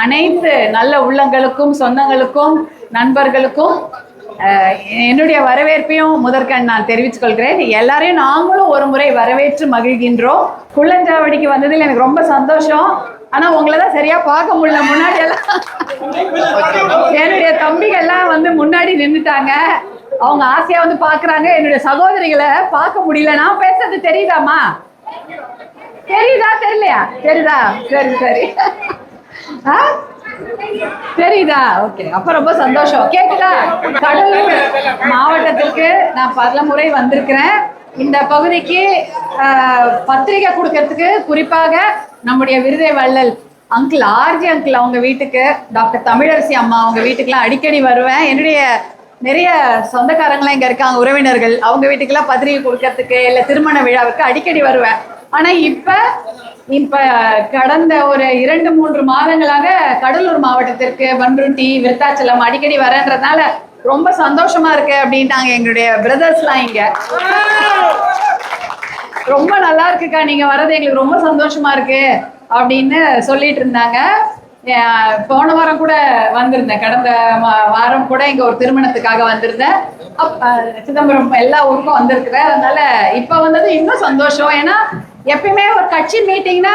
அனைத்து நல்ல உள்ளங்களுக்கும் சொந்தங்களுக்கும் நண்பர்களுக்கும் என்னுடைய வரவேற்பையும் முதற்கண் நான் தெரிவித்துக் கொள்கிறேன் எல்லாரையும் நாங்களும் ஒரு முறை வரவேற்று மகிழ்கின்றோம். குள்ளஞ்சாவடிக்கு வந்ததில் எனக்கு ரொம்ப சந்தோஷம். ஆனா உங்களை தான் சரியா பார்க்க முடியல. முன்னாடி எல்லாம் என்னுடைய தம்பிகள்லாம் வந்து முன்னாடி நின்றுட்டாங்க அவங்க ஆசையா வந்து பாக்குறாங்க என்னுடைய சகோதரிகளை பார்க்க முடியல. நான் பேசுறது தெரியுதாமா தெரியுதா? தெரியலையா? தெரியுதா? சரி சரி. தெரியுதா? ஓகே அப்ப ரொம்ப சந்தோஷம். கேக்குதா? கடலூர் மாவட்டத்திற்கு நான் பல முறை வந்திருக்கிறேன். இந்த பகுதிக்கு ஆஹ், பத்திரிகை கொடுக்கறதுக்கு குறிப்பாக நம்முடைய விருதை வள்ளல் அங்கிள் ஆர்ஜி அங்கிள் அவங்க வீட்டுக்கு டாக்டர் தமிழரசி அம்மா அவங்க வீட்டுக்குலாம் அடிக்கடி வருவேன். என்னுடைய நிறைய சொந்தக்காரங்களாம் இங்க இருக்காங்க உறவினர்கள். அவங்க வீட்டுக்கெல்லாம் பத்திரிகை கொடுக்கறதுக்கு இல்ல திருமண விழாவுக்கு அடிக்கடி வருவேன். ஆனா இப்ப இப்ப கடந்த ஒரு இரண்டு மூன்று மாதங்களாக கடலூர் மாவட்டத்திற்கு பன்ருட்டி விருத்தாச்சலம் அடிக்கடி வரன்றதுனால ரொம்ப சந்தோஷமா இருக்கு அப்படின்ட்டாங்க எங்களுடைய பிரதர்ஸ்லாம் இங்க. ரொம்ப நல்லா இருக்குக்கா நீங்க வர்றது எங்களுக்கு ரொம்ப சந்தோஷமா இருக்கு அப்படின்னு சொல்லிட்டு இருந்தாங்க. போன வாரம் கூட வந்திருந்தேன். கடந்த வாரம் கூட இங்க ஒரு திருமணத்துக்காக வந்திருந்தேன். அப்- சிதம்பரம் எல்லா ஊருக்கும் வந்திருக்கிறேன். அதனால இப்ப வந்தது இன்னும் சந்தோஷம். ஏன்னா எப்பயுமே ஒரு கட்சி மீட்டிங்னா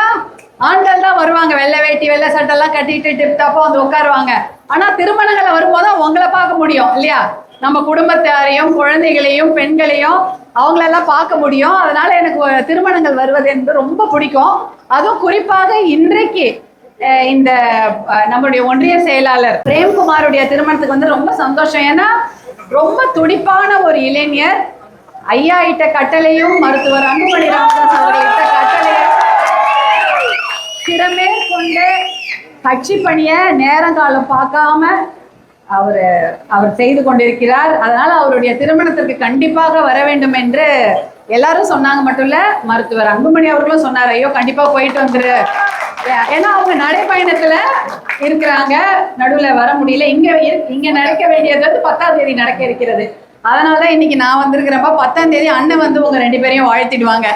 ஆண்கள் தான் வருவாங்க. வெள்ளை வேட்டி வெள்ளை சட்டெல்லாம் கட்டிட்டு டிப் வந்து உட்காருவாங்க. ஆனா திருமணங்களை வரும்போது உங்களை பார்க்க முடியும் இல்லையா? நம்ம குடும்பத்தாரையும் குழந்தைகளையும் பெண்களையும் அவங்களெல்லாம் பார்க்க முடியும். அதனால எனக்கு திருமணங்கள் வருவது என்பது ரொம்ப பிடிக்கும். அதுவும் குறிப்பாக இன்றைக்கு இந்த நம்மளுடைய ஒன்றிய செயலாளர் பிரேம்குமாருடைய திருமணத்துக்கு வந்து ரொம்ப சந்தோஷம். ஏன்னா ரொம்ப துடிப்பான ஒரு இளைஞர். ஐயா இட்ட கட்டளையும் மருத்துவர் அன்புமணி ராமதாஸ் அவர்கள் இட்ட கட்டளையும் திறமேற்கொண்டு கட்சி பணியை நேரங்காலம் பார்க்காம அவர் அவர் செய்து கொண்டிருக்கிறார். அதனால் அவருடைய திருமணத்திற்கு கண்டிப்பாக வர வேண்டும் என்று எல்லாரும் சொன்னாங்க மட்டும் இல்ல மருத்துவர் அன்புமணி அவர்களும் சொன்னார் ஐயோ கண்டிப்பா போயிட்டு வந்துரு. ஏன்னா அவங்க நடைப்பயணத்துல இருக்கிறாங்க. நடுவுல வர முடியல. இங்க இங்க நடக்க வேண்டியது வந்து பத்தாம் தேதி நடக்க இருக்கிறது. அதனாலதான் இன்னைக்கு நான் வந்திருக்கிறப்ப பத்தாம் தேதி அண்ணன் வந்து உங்க ரெண்டு பேரையும் வாழ்த்திடுவாங்க.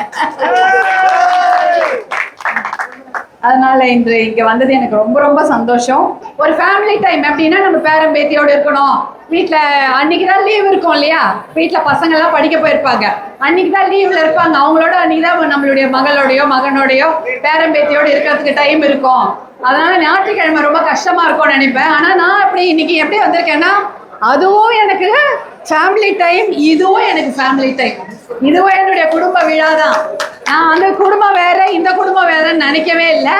அதனால இன்று இங்க வந்தது எனக்கு ரொம்ப ரொம்ப சந்தோஷம். ஒரு ஃபேமிலி டைம் எப்படின்னா நம்ம பேரன் பேத்தியோட இருக்கணும். வீட்டில் அன்னைக்கு தான் லீவ் இருக்கும் இல்லையா? வீட்டில் பசங்க எல்லாம் படிக்க போயிருப்பாங்க. அன்னைக்கு தான் லீவ்ல இருப்பாங்க. அவங்களோட அன்னைக்கு தான் நம்மளுடைய மகளோடையோ மகனோடையோ பேரன் பேத்தியோட இருக்கிறதுக்கு டைம் இருக்கும். அதனால ஞாயிற்றுக்கிழமை ரொம்ப கஷ்டமா இருக்கும்னு நினைப்பேன். ஆனா நான் அப்படி இன்னைக்கு எப்படி வந்திருக்கேன்னா அதுவும் எனக்கு ஃபேமிலி டைம் இதுவும் எனக்கு ஃபேமிலி டைம் இதுவும் என்னுடைய குடும்ப விழா தான். நான் அந்த குடும்பம் வேற இந்த குடும்பம் வேறன்னு நினைக்கவே இல்லை.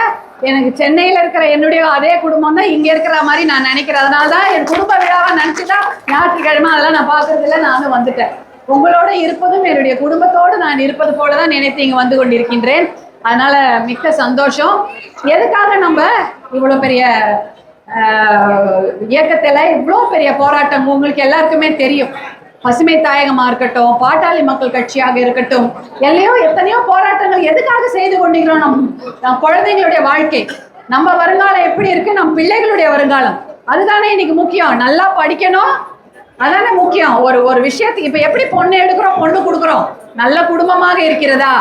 எனக்கு சென்னையில் இருக்கிற என்னுடைய அதே குடும்பம் தான் இங்கே இருக்கிற மாதிரி நான் நினைக்கிறேன். அதனால தான் என் குடும்ப விழாவை நினைச்சுதான் ஞாயிற்றுக்கிழமை அதெல்லாம் நான் பார்க்கறது நானும் வந்துட்டேன். உங்களோட இருப்பதும் என்னுடைய குடும்பத்தோடு நான் இருப்பது போல தான் நினைத்து இங்கே வந்து கொண்டிருக்கின்றேன். அதனால மிக்க சந்தோஷம். எதுக்காக நம்ம இவ்வளோ பெரிய இயக்கத்துல இவ்வளோ பெரிய போராட்டம் உங்களுக்கு எல்லாருக்குமே தெரியும். பசுமை தாயகமா இருக்கட்டும் பாட்டாளி மக்கள் கட்சியாக இருக்கட்டும் எல்லையோ எத்தனையோ போராட்டங்கள் எதுக்காக செய்து கொண்டிருக்கிறோம் நம் நம் குழந்தைங்களுடைய வாழ்க்கை? நம்ம வருங்காலம் எப்படி இருக்கு? நம் பிள்ளைகளுடைய வருங்காலம். அதுதானே இன்னைக்கு முக்கியம். நல்லா படிக்கணும் அதானே முக்கியம். ஒரு ஒரு விஷயத்துக்கு இப்ப எப்படி பொண்ணு எடுக்கிறோம் பொண்ணு கொடுக்குறோம்? நல்ல குடும்பமாக இருக்கிறதா?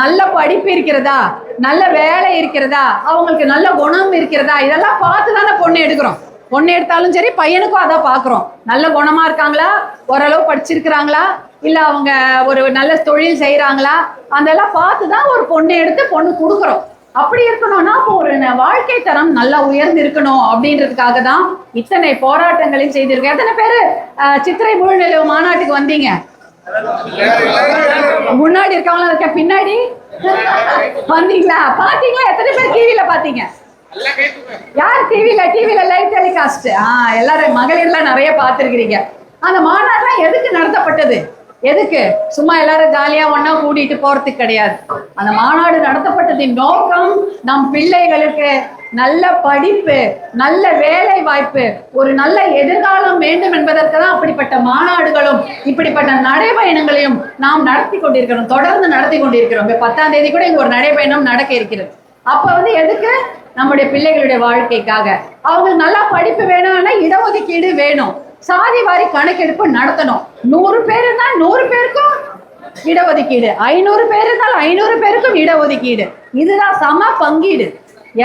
நல்ல படிப்பு இருக்கிறதா? நல்ல வேலை இருக்கிறதா? அவங்களுக்கு நல்ல குணம் இருக்கிறதா? இதெல்லாம் பார்த்து தானே பொண்ணு எடுக்கிறோம். பொண்ணு எடுத்தாலும் சரி பையனுக்கும் அதான் பார்க்குறோம். நல்ல குணமா இருக்காங்களா? ஓரளவு படிச்சிருக்கிறாங்களா? இல்லை அவங்க ஒரு நல்ல தொழில் செய்கிறாங்களா அதெல்லாம் பார்த்து தான் ஒரு பொண்ணு எடுத்து பொண்ணு கொடுக்குறோம். அப்படி இருக்கணும்னா இப்போ ஒரு ந- வாழ்க்கை தரம் நல்லா உயர்ந்து இருக்கணும் அப்படின்றதுக்காக தான் இத்தனை போராட்டங்களையும் செய்திருக்கேன். எத்தனை பேரு சித்திரை முழுநிலவு மாநாட்டுக்கு வந்தீங்க? முன்னாடி இருக்கவங்களா இருக்க பின்னாடி? வந்தீங்களா? பாத்தீங்களா? எத்தனை பேர் டிவியில பாத்தீங்க? யார் டிவியில டிவியில லைவ் டெலிகாஸ்ட் ஆ எல்லாரும் மகளிர்லாம் நிறைய பாத்துருக்கிறீங்க அந்த மாநாடுலாம் எதுக்கு நடத்தப்பட்டது? எதுக்கு? சும்மா எல்லாரும் ஜாலியா ஒண்ணா கூட்டிட்டு போறதுக்கு கிடையாது. அந்த மாநாடு நடத்தப்பட்டதின் நோக்கம் நம் பிள்ளைகளுக்கு நல்ல படிப்பு நல்ல வேலை வாய்ப்பு ஒரு நல்ல எதிர்காலம் வேண்டும் என்பதற்கு தான் அப்படிப்பட்ட மாநாடுகளும் இப்படிப்பட்ட நடைபயணங்களையும் நாம் நடத்தி கொண்டிருக்கிறோம் தொடர்ந்து நடத்தி கொண்டிருக்கிறோம். இப்ப பத்தாம் தேதி கூட இங்க ஒரு நடைபயணம் நடக்க இருக்கிறது. அப்ப வந்து எதுக்கு? நம்முடைய பிள்ளைகளுடைய வாழ்க்கைக்காக. அவங்களுக்கு நல்லா படிப்பு வேணும்னா இடஒதுக்கீடு வேணும். சாதி வாரி கணக்கெடுப்பு நடத்தணும். நூறு பேர் இருந்தால் நூறு பேருக்கும் இடஒதுக்கீடு. ஐநூறு பேர் இருந்தால் ஐநூறு பேருக்கும் இடஒதுக்கீடு. இதுதான் சம பங்கீடு.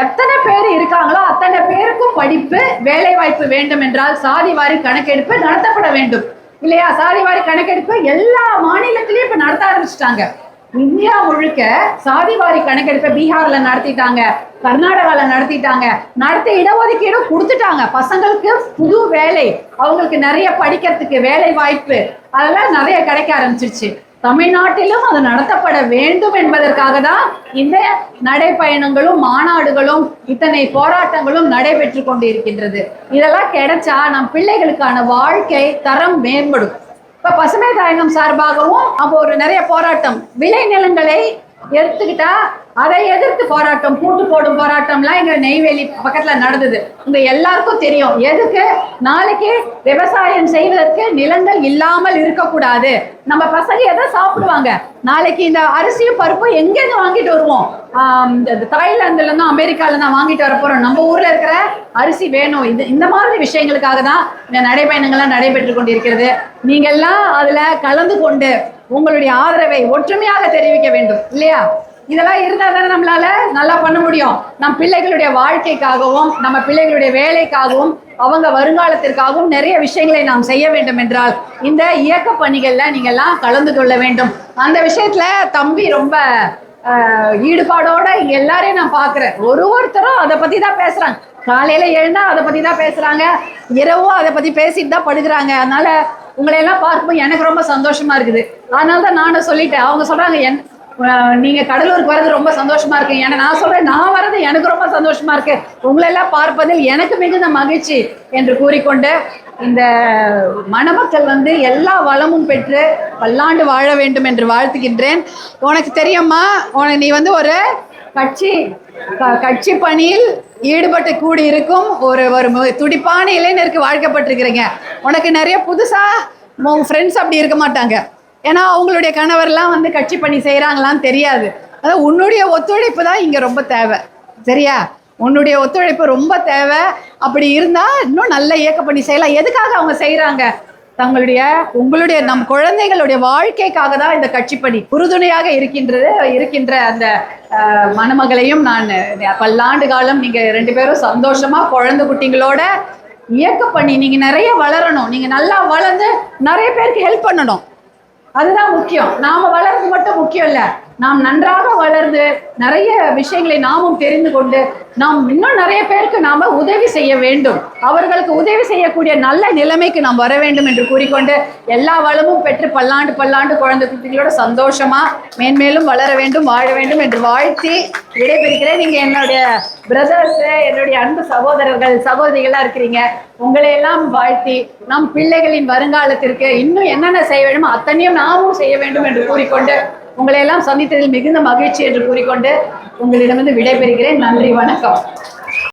எத்தனை பேர் இருக்காங்களோ அத்தனை பேருக்கும் படிப்பு வேலை வாய்ப்பு வேண்டும் என்றால் சாதி வாரி கணக்கெடுப்பு நடத்தப்பட வேண்டும். இல்லையா? சாதி வாரி கணக்கெடுப்பு எல்லா மாநிலத்திலையும் இப்ப நடத்த ஆரம்பிச்சிட்டாங்க. இந்தியா முழுக்க சாதிவாரி கணக்கெடுப்பை பீகார்ல நடத்திட்டாங்க கர்நாடகால நடத்திட்டாங்க. நடத்த இடஒதுக்கீடும் கொடுத்துட்டாங்க. பசங்களுக்கு புது வேலை அவங்களுக்கு நிறைய படிக்கிறதுக்கு வேலை வாய்ப்பு அதெல்லாம் நிறைய கிடைக்க ஆரம்பிச்சிருச்சு. தமிழ்நாட்டிலும் அது நடத்தப்பட வேண்டும் என்பதற்காக தான் இந்த நடைப்பயணங்களும் மாநாடுகளும் இத்தனை போராட்டங்களும் நடைபெற்று கொண்டிருக்கின்றது. இதெல்லாம் கிடைச்சா நம் பிள்ளைகளுக்கான வாழ்க்கை தரம் மேம்படும். இப்ப பசுமை தாயகம் சார்பாகவும் அப்போ ஒரு நிறைய போராட்டம் விளை நிலங்களை எடுத்துக்கிட்டா அதை எதிர்த்து போராட்டம் கூட்டு போடும் போராட்டம்லாம் எங்க நெய்வேலி பக்கத்துல நடந்தது. உங்க எல்லாருக்கும் தெரியும். எதுக்கு? நாளைக்கு விவசாயம் செய்வதற்கு நிலங்கள் இல்லாமல் இருக்கக்கூடாது. நம்ம பசங்க எதை சாப்பிடுவாங்க? நாளைக்கு இந்த அரிசியும் பருப்பும் எங்கேருந்து வாங்கிட்டு வருவோம்? தாய்லாந்துல இருந்தும் அமெரிக்கால தான் வாங்கிட்டு வர போறோம். நம்ம ஊர்ல இருக்கிற அரிசி வேணும். இது இந்த மாதிரி விஷயங்களுக்காக தான் இந்த நடைபயணங்கள்லாம் நடைபெற்று கொண்டிருக்கிறது. நீங்க எல்லாம் அதுல கலந்து கொண்டு உங்களுடைய ஆதரவை ஒற்றுமையாக தெரிவிக்க வேண்டும். இல்லையா? இதெல்லாம் இருந்தால் தானே நம்மளால நல்லா பண்ண முடியும். நம் பிள்ளைகளுடைய வாழ்க்கைக்காகவும் நம்ம பிள்ளைகளுடைய வேலைக்காகவும் அவங்க வருங்காலத்திற்காகவும் நிறைய விஷயங்களை நாம் செய்ய வேண்டும் என்றால் இந்த இயக்க பணிகளில் நீங்கள்லாம் கலந்து கொள்ள வேண்டும். அந்த விஷயத்துல தம்பி ரொம்ப ஈடுபாடோட எல்லாரையும் நான் பார்க்குறேன் ஒரு ஒருத்தரும் அதை பற்றி தான் பேசுகிறாங்க காலையில் எழுந்தா அதை பற்றி தான் பேசுகிறாங்க இரவும் அதை பற்றி பேசிட்டு தான் படுக்கிறாங்க. அதனால உங்களையெல்லாம் பார்க்கும்போது எனக்கு ரொம்ப சந்தோஷமா இருக்குது. அதனால தான் நானும் சொல்லிட்டேன். அவங்க சொல்கிறாங்க என் நீங்க கடலூருக்கு வர்றது ரொம்ப சந்தோஷமா இருக்கு. ஏன்னா நான் சொல்றேன் நான் வர்றது எனக்கு ரொம்ப சந்தோஷமா இருக்கு. உங்களை எல்லாம் பார்ப்பதில் எனக்கு மிகுந்த மகிழ்ச்சி என்று கூறிக்கொண்டு இந்த மணமக்கள் வந்து எல்லா வளமும் பெற்று பல்லாண்டு வாழ வேண்டும் என்று வாழ்த்துகின்றேன். உனக்கு தெரியுமா உனக்கு நீ வந்து ஒரு கட்சி க- கட்சி பணியில் ஈடுபட்டு கூடி இருக்கும் ஒரு ஒரு துடிப்பான இளைஞருக்கு வாழ்க்கப்பட்டிருக்கிறீங்க. உனக்கு நிறைய புதுசா உன் ஃப்ரெண்ட்ஸ் அப்படி இருக்க மாட்டாங்க. ஏன்னா அவங்களுடைய கணவர்லாம் வந்து கட்சி பண்ணி செய்கிறாங்களான்னு தெரியாது. அதாவது உன்னுடைய ஒத்துழைப்பு தான் இங்கே ரொம்ப தேவை. சரியா? உன்னுடைய ஒத்துழைப்பு ரொம்ப தேவை. அப்படி இருந்தால் இன்னும் நல்ல இயக்க பண்ணி செய்யலாம். எதுக்காக அவங்க செய்கிறாங்க தங்களுடைய உங்களுடைய நம் குழந்தைகளுடைய வாழ்க்கைக்காக தான் இந்த கட்சி பணி உறுதுணையாக இருக்கின்றது இருக்கின்ற அந்த மணமகளையும் நான் பல்லாண்டு காலம் நீங்கள் ரெண்டு பேரும் சந்தோஷமாக குழந்தை குட்டிங்களோட இயக்க பண்ணி நீங்கள் நிறைய வளரணும். நீங்கள் நல்லா வளர்ந்து நிறைய பேருக்கு ஹெல்ப் பண்ணணும். அதுதான் முக்கியம். நாம வளர்றது மட்டும் முக்கியம் இல்லை. நாம் நன்றாக வளர்ந்து நிறைய விஷயங்களை நாமும் தெரிந்து கொண்டு நாம் இன்னும் நிறைய பேருக்கு நாம உதவி செய்ய வேண்டும். அவர்களுக்கு உதவி செய்யக்கூடிய நல்ல நிலைமைக்கு நாம் வர வேண்டும் என்று கூறிக்கொண்டு எல்லா வளமும் பெற்று பல்லாண்டு பல்லாண்டு குழந்தை குட்டிகளோட சந்தோஷமா மேன்மேலும் வளர வேண்டும் வாழ வேண்டும் என்று வாழ்த்தி விடைபெறுகிறேன். நீங்க என்னுடைய பிரதர்ஸ் என்னுடைய அன்பு சகோதரர்கள் சகோதரிகளா இருக்கிறீங்க. உங்களை எல்லாம் வாழ்த்தி நம் பிள்ளைகளின் வருங்காலத்திற்கு இன்னும் என்னென்ன செய்ய வேண்டுமோ அத்தனையும் நாமும் செய்ய வேண்டும் என்று கூறிக்கொண்டு உங்களை எல்லாம் சந்தித்ததில் மிகுந்த மகிழ்ச்சி என்று கூறிக்கொண்டு உங்களிடமிருந்து விடைபெறுகிறேன். நன்றி வணக்கம்.